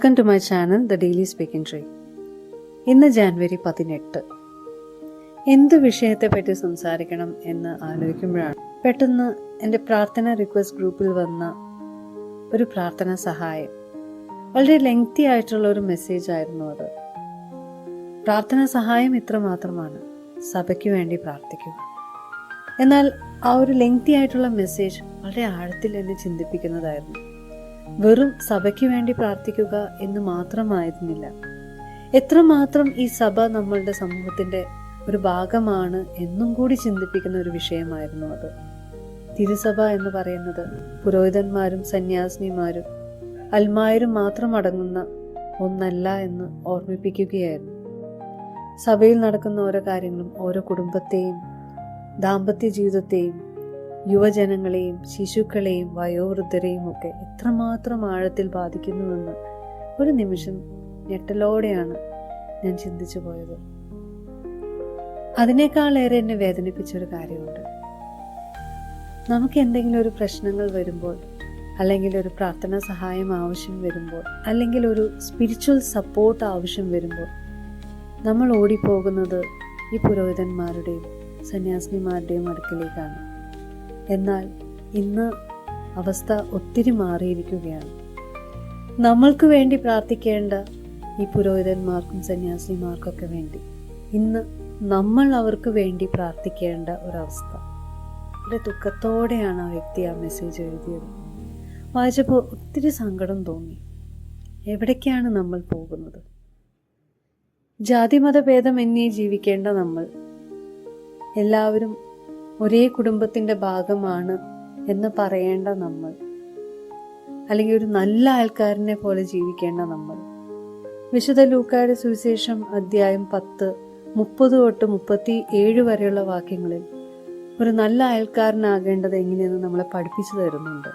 Welcome to my channel the daily speaking tree ഇന്ന് ജാനുവരി പതിനെട്ട്. എന്ത് വിഷയത്തെ പറ്റി സംസാരിക്കണം എന്ന് ആലോചിക്കുമ്പോഴാണ് പെട്ടെന്ന് എന്റെ പ്രാർത്ഥന റിക്വസ്റ്റ് ഗ്രൂപ്പിൽ വന്ന ഒരു പ്രാർത്ഥന സഹായം. വളരെ ലെങ്തി ആയിട്ടുള്ള ഒരു മെസ്സേജ് ആയിരുന്നു അത്. പ്രാർത്ഥന സഹായം ഇത്ര മാത്രമാണ്. സഭയ്ക്ക് വേണ്ടി പ്രാർത്ഥിക്കുക. എന്നാൽ ആ ഒരു ലെങ്തി ആയിട്ടുള്ള മെസ്സേജ് വളരെ ആഴത്തിൽ എന്നെ ചിന്തിപ്പിക്കുന്നതായിരുന്നു. വെറും സഭയ്ക്ക് വേണ്ടി പ്രാർത്ഥിക്കുക എന്ന് മാത്രമായിരുന്നില്ല. എത്രമാത്രം ഈ സഭ നമ്മളുടെ സമൂഹത്തിന്റെ ഒരു ഭാഗമാണ് എന്നും കൂടി ചിന്തിപ്പിക്കുന്ന ഒരു വിഷയമായിരുന്നു അത്. തിരുസഭ എന്ന് പറയുന്നത് പുരോഹിതന്മാരും സന്യാസിനിമാരും അൽമായരും മാത്രം അടങ്ങുന്ന ഒന്നല്ല എന്ന് ഓർമ്മിപ്പിക്കുകയായിരുന്നു. സഭയിൽ നടക്കുന്ന ഓരോ കാര്യങ്ങളും ഓരോ കുടുംബത്തെയും ദാമ്പത്യ ജീവിതത്തെയും യുവജനങ്ങളെയും ശിശുക്കളെയും വയോവൃദ്ധരെയും ഒക്കെ എത്രമാത്രം ആഴത്തിൽ ബാധിക്കുന്നുവെന്ന് ഒരു നിമിഷം ഞെട്ടലോടെയാണ് ഞാൻ ചിന്തിച്ചു പോയത്. അതിനേക്കാളേറെ എന്നെ വേദനിപ്പിച്ച ഒരു കാര്യമുണ്ട്. നമുക്ക് എന്തെങ്കിലും ഒരു പ്രശ്നങ്ങൾ വരുമ്പോൾ അല്ലെങ്കിൽ ഒരു പ്രാർത്ഥന സഹായം ആവശ്യം വരുമ്പോൾ അല്ലെങ്കിൽ ഒരു സ്പിരിച്വൽ സപ്പോർട്ട് ആവശ്യം വരുമ്പോൾ നമ്മൾ ഓടിപ്പോകുന്നത് ഈ പുരോഹിതന്മാരുടെയും സന്യാസിനിമാരുടെയും അടുക്കിലേക്കാണ്. എന്നാൽ ഇന്ന് അവസ്ഥ ഒത്തിരി മാറിയിരിക്കുകയാണ്. നമ്മൾക്ക് വേണ്ടി പ്രാർത്ഥിക്കേണ്ട ഈ പുരോഹിതന്മാർക്കും സന്യാസിമാർക്കൊക്കെ വേണ്ടി ഇന്ന് നമ്മൾ അവർക്ക് വേണ്ടി പ്രാർത്ഥിക്കേണ്ട ഒരവസ്ഥ. വളരെ ദുഃഖത്തോടെയാണ് ആ വ്യക്തി ആ മെസ്സേജ് എഴുതിയത്. വായിച്ചപ്പോൾ ഒത്തിരി സങ്കടം തോന്നി. എവിടേക്കാണ് നമ്മൾ പോകുന്നത്? ജാതിമത എന്നേ ജീവിക്കേണ്ട നമ്മൾ എല്ലാവരും ഒരേ കുടുംബത്തിന്റെ ഭാഗമാണ് എന്ന് പറയേണ്ട നമ്മൾ. അല്ലെങ്കിൽ ഒരു നല്ല ആൾക്കാരനെ പോലെ ജീവിക്കേണ്ട നമ്മൾ. വിശുദ്ധ ലൂക്കായുടെ സുവിശേഷം അധ്യായം പത്ത് മുപ്പത് തൊട്ട് മുപ്പത്തി ഏഴ് വരെയുള്ള വാക്യങ്ങളിൽ ഒരു നല്ല അയൽക്കാരനാകേണ്ടത് എങ്ങനെയെന്ന് നമ്മളെ പഠിപ്പിച്ചു തരുന്നുണ്ട്.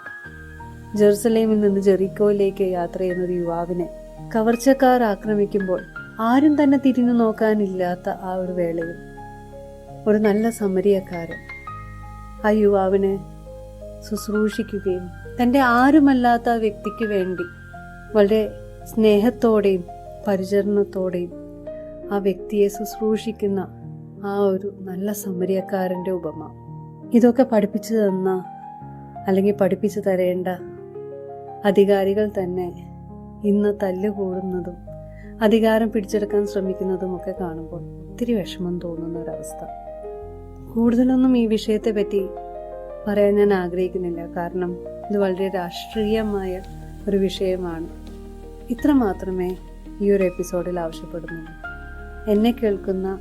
ജെറുസലേമിൽ നിന്ന് ജെറിക്കോയിലേക്ക് യാത്ര ചെയ്യുന്ന ഒരു യുവാവിനെ കവർച്ചക്കാർ ആക്രമിക്കുമ്പോൾ ആരും തന്നെ തിരിഞ്ഞു നോക്കാനില്ലാത്ത ആ ഒരു വേളയിൽ ഒരു നല്ല സമരിയക്കാരൻ ആ യുവാവിനെ ശുശ്രൂഷിക്കുകയും തന്റെ ആരുമല്ലാത്ത വ്യക്തിക്ക് വേണ്ടി വളരെ സ്നേഹത്തോടെയും പരിചരണത്തോടെയും ആ വ്യക്തിയെ ശുശ്രൂഷിക്കുന്ന ആ ഒരു നല്ല സമരിയക്കാരന്റെ ഉപമ. ഇതൊക്കെ പഠിപ്പിച്ചു തന്ന അല്ലെങ്കിൽ പഠിപ്പിച്ചു തരേണ്ട അധികാരികൾ തന്നെ ഇന്ന് തല്ലുകൂടുന്നതും അധികാരം പിടിച്ചെടുക്കാൻ ശ്രമിക്കുന്നതും ഒക്കെ കാണുമ്പോൾ ഒത്തിരി വിഷമം തോന്നുന്ന ഒരവസ്ഥ കൂടുതലൊന്നും ഈ വിഷയത്തെ പറ്റി പറയാൻ ഞാൻ ആഗ്രഹിക്കുന്നില്ല. കാരണം ഇത് വളരെ രാഷ്ട്രീയമായ ഒരു വിഷയമാണ്. ഇത്ര മാത്രമേ ഈ ഒരു എപ്പിസോഡിൽ ആവശ്യപ്പെടുന്നുള്ളൂ. എന്നെ കേൾക്കുന്ന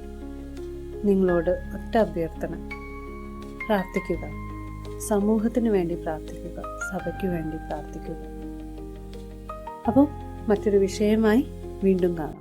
നിങ്ങളോട് ഒറ്റ അഭ്യർത്ഥന. പ്രാർത്ഥിക്കുക. സമൂഹത്തിന് വേണ്ടി പ്രാർത്ഥിക്കുക. സഭയ്ക്ക് വേണ്ടി പ്രാർത്ഥിക്കുക. അപ്പോൾ മറ്റൊരു വിഷയമായി വീണ്ടും കാണാം.